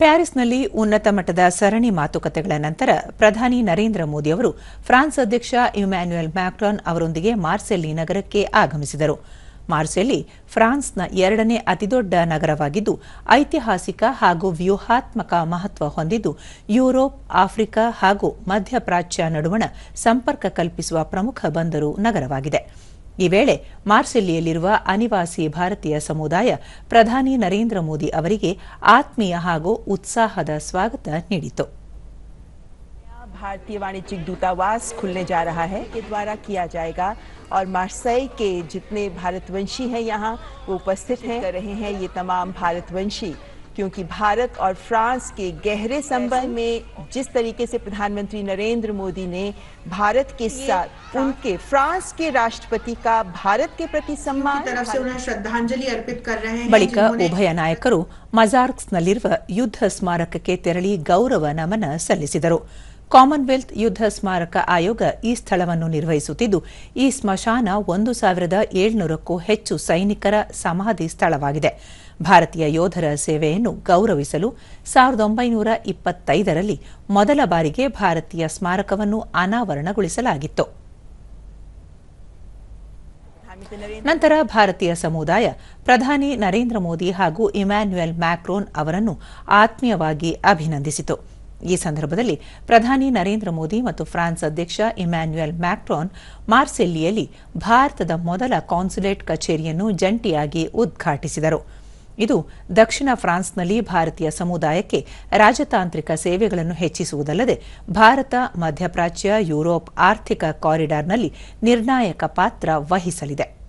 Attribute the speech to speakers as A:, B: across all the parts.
A: ಪ್ಯಾರಿಸ್ನಲ್ಲಿ ಉನ್ನತ ಮಟ್ಟದ ಸರಣಿ ಮಾತುಕತೆಗಳ ನಂತರ ಪ್ರಧಾನಿ ನರೇಂದ್ರ ಮೋದಿ ಅವರು ಫ್ರಾನ್ಸ್ ಅಧ್ಯಕ್ಷ ಇಮ್ಯಾನ್ಯುಯಲ್ ಮ್ಯಾಕ್ರಾನ್ ಅವರೊಂದಿಗೆ ಮಾರ್ಸೆಲ್ಲಿ ನಗರಕ್ಕೆ ಆಗಮಿಸಿದರು. ಮಾರ್ಸೆಲ್ಲಿ ಫ್ರಾನ್ಸ್ನ ಎರಡನೇ ಅತಿದೊಡ್ಡ ನಗರವಾಗಿದ್ದು, ಐತಿಹಾಸಿಕ ಹಾಗೂ ವ್ಯೂಹಾತ್ಮಕ ಮಹತ್ವ ಹೊಂದಿದ್ದು, ಯುರೋಪ್, ಆಫ್ರಿಕಾ ಹಾಗೂ ಮಧ್ಯಪ್ರಾಚ್ಯ ನಡುವಣ ಸಂಪರ್ಕ ಕಲ್ಪಿಸುವ ಪ್ರಮುಖ ಬಂದರು ನಗರವಾಗಿದೆ. ಈ ವೇಳೆ ಮಾರ್ಸೆಲ್ಲಿಯಲ್ಲಿರುವ ಅನಿವಾಸಿ ಭಾರತೀಯ ಸಮುದಾಯ ಪ್ರಧಾನಿ ನರೇಂದ್ರ ಮೋದಿ ಅವರಿಗೆ ಆತ್ಮೀಯ ಹಾಗೂ ಉತ್ಸಾಹದ ಸ್ವಾಗತ ನೀಡಿತು
B: भारतीय वाणिज्यिक दूतावास खुलने जा रहा है के द्वारा किया जाएगा और मार्सई के जितने भारतवंशी हैं यहाँ वो उपस्थित हैं कर रहे हैं ये तमाम भारतवंशी क्योंकि भारत और फ्रांस के गहरे संबंध में जिस तरीके से प्रधानमंत्री नरेंद्र मोदी ने भारत के साथ उनके फ्रांस के राष्ट्रपति का भारत के प्रति सम्मान
C: तरफ से उन्हें श्रद्धांजलि अर्पित कर रहे हैं
A: ಬಳಿಕ
C: जिन्होंने
A: ಉಭಯ ನಾಯಕರು ಮಜಾರ್ಕ್ಸ್ನಲ್ಲಿರುವ ಯುದ್ಧ ಸ್ಮಾರಕಕ್ಕೆ ತೆರಳಿ ಗೌರವ ನಮನ ಸಲ್ಲಿಸಿದರು ಕಾಮನ್ವೆಲ್ತ್ ಯುದ್ಧ ಸ್ಮಾರಕ ಆಯೋಗ ಈ ಸ್ಥಳವನ್ನು ನಿರ್ವಹಿಸುತ್ತಿದ್ದು, ಈ ಸ್ಮಶಾನ ಒಂದು ಸಾವಿರದ ಏಳ್ನೂರಕ್ಕೂ ಹೆಚ್ಚು ಸೈನಿಕರ ಸಮಾಧಿ ಸ್ಥಳವಾಗಿದೆ. ಭಾರತೀಯ ಯೋಧರ ಸೇವೆಯನ್ನು ಗೌರವಿಸಲು ಸಾವಿರದ ಒಂಬೈನೂರ ಇಪ್ಪತ್ತೈದರಲ್ಲಿ ಮೊದಲ ಬಾರಿಗೆ ಭಾರತೀಯ ಸ್ಮಾರಕವನ್ನು ಅನಾವರಣಗೊಳಿಸಲಾಗಿತ್ತು. ನಂತರ ಭಾರತೀಯ ಸಮುದಾಯ ಪ್ರಧಾನಿ ನರೇಂದ್ರ ಮೋದಿ ಹಾಗೂ ಇಮ್ಯಾನ್ಯುಯಲ್ ಮ್ಯಾಕ್ರೋನ್ ಅವರನ್ನು ಆತ್ಮೀಯವಾಗಿ ಅಭಿನಂದಿಸಿತು. ಈ ಸಂದರ್ಭದಲ್ಲಿ ಪ್ರಧಾನಿ ನರೇಂದ್ರ ಮೋದಿ ಮತ್ತು ಫ್ರಾನ್ಸ್ ಅಧ್ಯಕ್ಷ ಇಮ್ಯಾನ್ಯುಯಲ್ ಮ್ಯಾಕ್ರಾನ್ ಮಾರ್ಸೆಲ್ಲಿಯಲ್ಲಿ ಭಾರತದ ಮೊದಲ ಕಾನ್ಸುಲೇಟ್ ಕಚೇರಿಯನ್ನು ಜಂಟಿಯಾಗಿ ಉದ್ಘಾಟಿಸಿದರು. ಇದು ದಕ್ಷಿಣ ಫ್ರಾನ್ಸ್ನಲ್ಲಿ ಭಾರತೀಯ ಸಮುದಾಯಕ್ಕೆ ರಾಜತಾಂತ್ರಿಕ ಸೇವೆಗಳನ್ನು ಹೆಚ್ಚಿಸುವುದಲ್ಲದೆ ಭಾರತ, ಮಧ್ಯಪ್ರಾಚ್ಯ, ಯುರೋಪ್ ಆರ್ಥಿಕ ಕಾರಿಡಾರ್ನಲ್ಲಿ ನಿರ್ಣಾಯಕ ಪಾತ್ರ ವಹಿಸಲಿದೆ.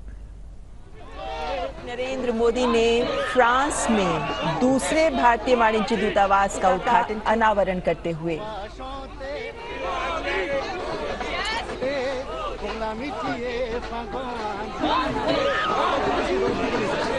B: नरेंद्र मोदी ने फ्रांस में दूसरे भारतीय वाणिज्य दूतावास का उद्घाटन अनावरण करते हुए।